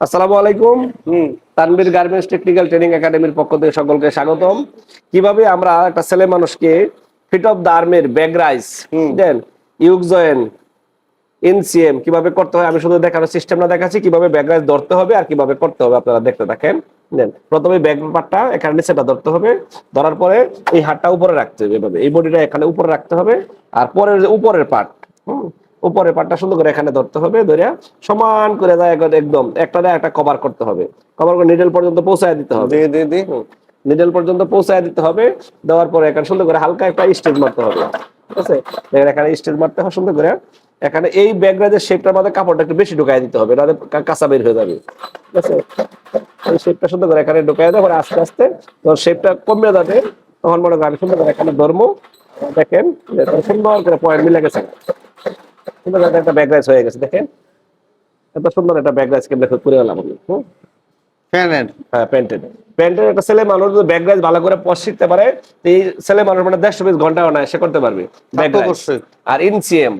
আসসালামু আলাইকুম। Tanvir garments technical training একাডেমির পক্ষ থেকে সকলকে স্বাগতম। কীভাবে আমরা একটা ছেলে মানুষকে ফিট অফ দ্য আর্মির ব্যাগ রাইস দেন ইউক জয়েন এনসিএম কীভাবে করতে হয় আমি শুধু দেখানোর সিস্টেমটা দেখাচ্ছি কীভাবে ব্যাগ রাইস ধরতে হবে আর কীভাবে করতে হবে আপনারা দেখতে থাকেন। দেন প্রথমে ব্যাগ পার্টটা এখানে নিচেটা ধরতে হবে ধরার পরে এই হাতটা উপরে রাখতে হবে এভাবে এই বডিটা এখানে উপরে রাখতে হবে আর পরের যে উপরের পার্ট হুম উপরের পাটটা সুন্দর করে এখানে ধরতে হবে ধরে সমান করে দেয় একদম একটা দেয় একটা কভার করতে হবে। কভার করে নিডেল পর্যন্ত পৌঁছায় দিতে হবে। নিডেল পর্যন্ত পৌঁছায় দিতে হবে দেওয়ার পরে এখানে সুন্দর করে হালকা একটা স্টেজ মারতে হবে। ঠিক আছে? এখানে মারতে হবে সুন্দর করে এখানে এই ব্যাগরাজের শেপটার মধ্যে কাপড়টা একটু বেশি ঢুকাই দিতে হবে নাহলে কাঁচা বের হয়ে যাবে। ঠিক আছে? এই শেপটা সুন্দর করে এখানে ঢুকাই দেওয়া পরে আস্তে আস্তে তোর শেপটা কমে যাবে তখন মনে করেন সুন্দর করে এখানে ধর্ম দেখেন সুন্দর করে পয়েন্ট মিলে গেছে। সুন্দর একটা রাইস হয়ে গেছে দেখেন। এত সুন্দর একটা রাইস কেমন করে গেলাম আমি হুম? হ্যাঁ প্যান্টেড প্যান্টের একটা ছেলে মানুষ যদি ব্যাগ রাইস ভালো করে পশ শিখতে পারে এই ছেলে মানুষ মানে দেড়শো পিস ঘণ্টা বানায় করতে পারবে ব্যাগ রাইস আর ইনসিএম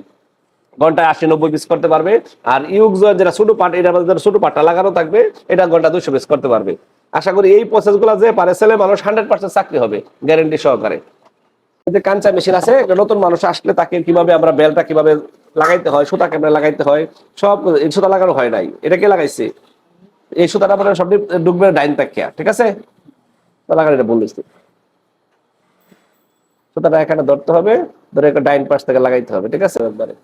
ঘন্টায় আশি নব্বই পিস করতে পারবে। আর ইউক যেটা ছোট পার্টটা লাগানো থাকবে এটা ঘণ্টা দুশো পিস করতে পারবে। আশা করি এই প্রসেসগুলো যে পারে ছেলে মানুষ হান্ড্রেড পার্সেন্ট চাকরি হবে গ্যারেন্টি সহকারে। যে কাঞ্চা মেশিন আছে একটা নতুন মানুষ আসলে তাকে কীভাবে আমরা বেলটা কীভাবে লাগাইতে হয়, সুতা কেমন লাগাইতে হয়, সব সুতা লাগানো হয় নাই। এটা কে লাগাইছে? এই সুতাটা মানে সব ডুববে, ডাইন তাকিয়া, ঠিক আছে? লাগানো এটা বলিস সুতাটা এখানে ধরতে হবে, ধরে একটা ডাইন পাশ থেকে লাগাইতে হবে, ঠিক আছে? একবারে।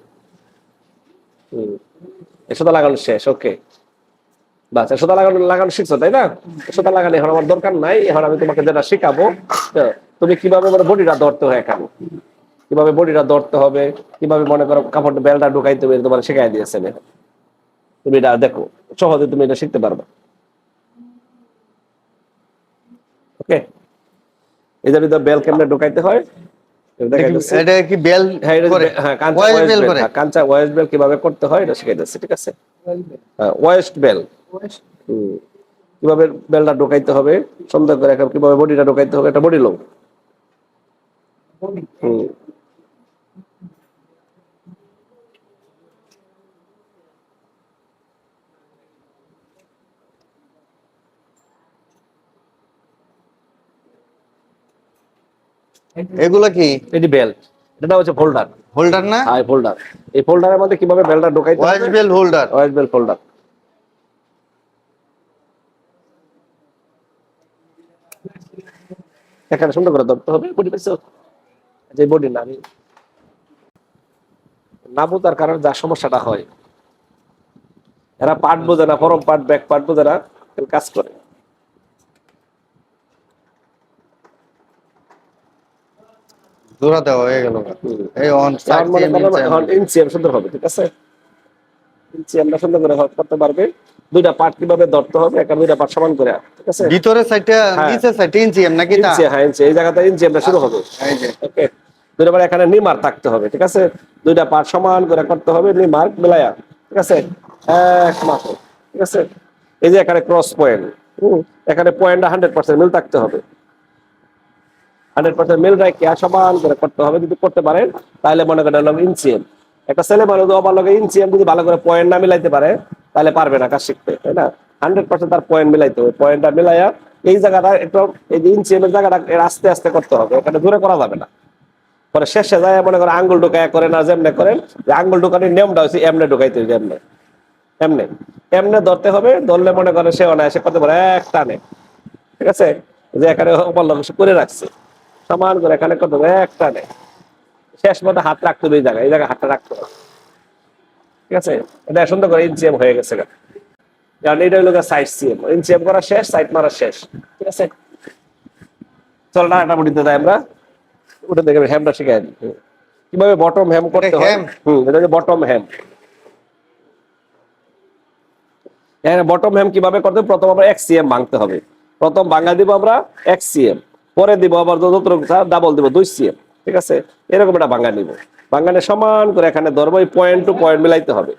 হুম। সুতা লাগানো শেষ, ওকে। এই সুতা লাগানো লাগানো শিখছো, তাই না? সুতা লাগানো এখন আমার দরকার নাই, এখন আমি তোমাকে যেটা শিখাবো তুমি কীভাবে মানে বডিটা ধরতে হয় এখানে? কীভাবে বডিটা ধরতে হবে কীভাবে মনে করো কাপড় বেলটা ঢুকাইতে হবে তোমার শেখাই দিয়েছে তুমি এটা দেখো সহজে তুমি এটা শিখতে পারবে। ওকে ভিতর বেল কেমনে ঢুকাইতে হয়? এটা কি বেল হ্যাঁ, এটা হ্যাঁ, কাঁচা ওয়েস্ট বেল, হ্যাঁ, বেল কীভাবে করতে হয় এটা শিখাই দিচ্ছি ঠিক আছে? Waist belt. হুম। কীভাবে বেলটা ঢোকাইতে হবে সুন্দর করে এখন কীভাবে বডিটা ঢোকাইতে হবে এটা বডি লোক হুম। এগুলো কি? এটি বেল্ট এটা হচ্ছে ফোল্ডার হোল্ডার না? হাই ফোল্ডার এই ফোল্ডারের মধ্যে কীভাবে বেলটা বেল হোল্ডার বেল ফোল্ডার এখানে সুন্দর করে ধরতে হবে বডি যে বডি না আমি না বোঝার কারণে যা সমস্যাটা হয়। এরা পাট বোঝে না ফরম পার্ট ব্যাক পাট বোঝে না কাজ করে। জোড়া দেওয়া হয়ে গেল। এই অন ইনসিএম সুন্দর হবে ঠিক আছে? ইনসিএমটা সুন্দর করে করতে পারবে। দুইটা পার্ট কীভাবে ধরতে হবে একটা দুইটা পার্ট সমান করে ঠিক আছে? ভিতরে সাইডটা হ্যাঁ। নিচে সাইড এম নাকি ইঞ্চি হ্যাঁ ইঞ্চি এই জায়গাতে ইনসিএমটা শুরু হবে। এই যে। ওকে। দুইটা এখানে নিমার থাকতে হবে ঠিক আছে? দুইটা পার্ট সমান করে করতে হবে নিমার মিলায়া ঠিক আছে? এক মাত্র ঠিক আছে? এই যে এখানে ক্রস পয়েন্ট এখানে পয়েন্টটা হান্ড্রেড পার্সেন্ট মিল থাকতে হবে। হান্ড্রেড পার্সেন্ট মিল রাখে সমান করে করতে হবে। যদি করতে পারেন, তাহলে মনে করেন ইনসিএম। একটা ছেলে মানুষ আমার লগে ইনসিএম যদি ভালো করে পয়েন্ট না মিলাইতে পারে, তাহলে পারবে না কাজ শিখতে, তাই না? হান্ড্রেড পার্সেন্ট তার পয়েন্ট মিলাইতে হবে। পয়েন্টটা মিলাইয়া এই জায়গাটা একটু, এই যে ইনসিএম এর জায়গাটা আস্তে আস্তে করতে হবে। এখানে দূরে করা যাবে না। পরে শেষে যায়, মনে করে আঙ্গুল ঢুকায় করে না, যেমনে করেন, যে আঙ্গুল ঢুকানোর নিয়মটা হচ্ছে এমনে ঢুকাইতে হবে এমনে। এমনে। এমনে ধরতে হবে, ধরলে মনে করে সে অনায়াসে করতে পারে, এক টানে। ঠিক আছে? যে এখানে লোক সে করে রাখছে। সমান করে এখানে করতে হবে এক টানে শেষ মতো হাত রাখতে হবে এই জায়গায় এই জায়গায় হাতটা রাখতে হবে। ঠিক আছে? এটা সুন্দর করে ইনসিএম হয়ে গেছে কারণ এটা হলো সাইড সিএম ইনসিএম করা শেষ সাইড মারা শেষ। ঠিক আছে? চল না একটা বুটিতে দেয় আমরা। ওটা দেখে হ্যামটা শিখাই কীভাবে বটম হ্যাম করতে হয়? হুম এটা হচ্ছে বটম হ্যাম বটম হ্যাম কীভাবে করতে? প্রথম আমরা এক্স সিএম ভাঙতে হবে। প্রথম ভাঙা দিব আমরা এক্স সিএম পরে দিব, আবার ডাবল দিব, দুই সিএম ঠিক আছে? এরকম একটা ভাঙা নিব। ভাঙানে সমান করে এখানে ধরবো এই পয়েন্ট টু পয়েন্ট মিলাইতে হবে,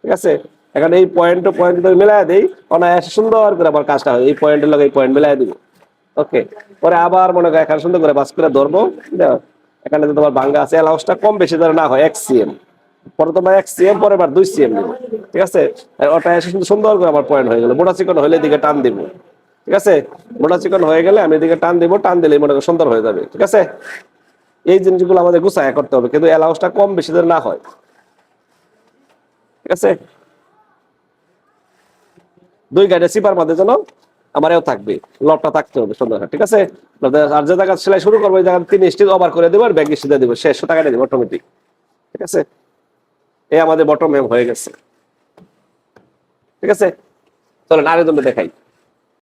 ঠিক আছে? এখানে এই পয়েন্ট টু পয়েন্ট যদি মিলাই দিই, অনায়াসে সুন্দর করে আবার কাজটা হয়। এই পয়েন্টের লগে এই পয়েন্ট মিলাই দিব। ওকে পরে আবার মনে করো এখানে সুন্দর করে বাস করে ধরবো? এখানে যদি তোমার ভাঙ্গা আছে অ্যালাউন্সটা কম বেশি ধরে না হয় এক্স সিএম প্রথমে এক সিএম পরে বার দুই সিএম দিব, ঠিক আছে? ওটা সুন্দর করে আমার পয়েন্ট হয়ে গেল। মোটা চিকন হলে এদিকে টান দিব। ঠিক আছে? মোটা চিকন হয়ে গেলে আমি এদিকে টান দিব, টান দিলে করো সুন্দর হয়ে যাবে, ঠিক আছে? এই জিনিসগুলো আমাদের গুছায় করতে হবে, কিন্তু অ্যালাউন্সটা কম বেশি যেন না হয়। ঠিক আছে? দুই গাড়ি সিপার মধ্যে যেন আমার এও থাকবে লবটা থাকতে হবে সুন্দর ঠিক আছে? আর যে জায়গা সেলাই শুরু করব, ওই জায়গা তিন স্টিচ ওভার করে দেবো আর ব্যাগ স্টিচ দেবো, শেষ টাকা দেবো অটোমেটিক ঠিক আছে? এই আমাদের বটম হয়ে গেছে, ঠিক আছে? চলেন আরেকজন দেখাই।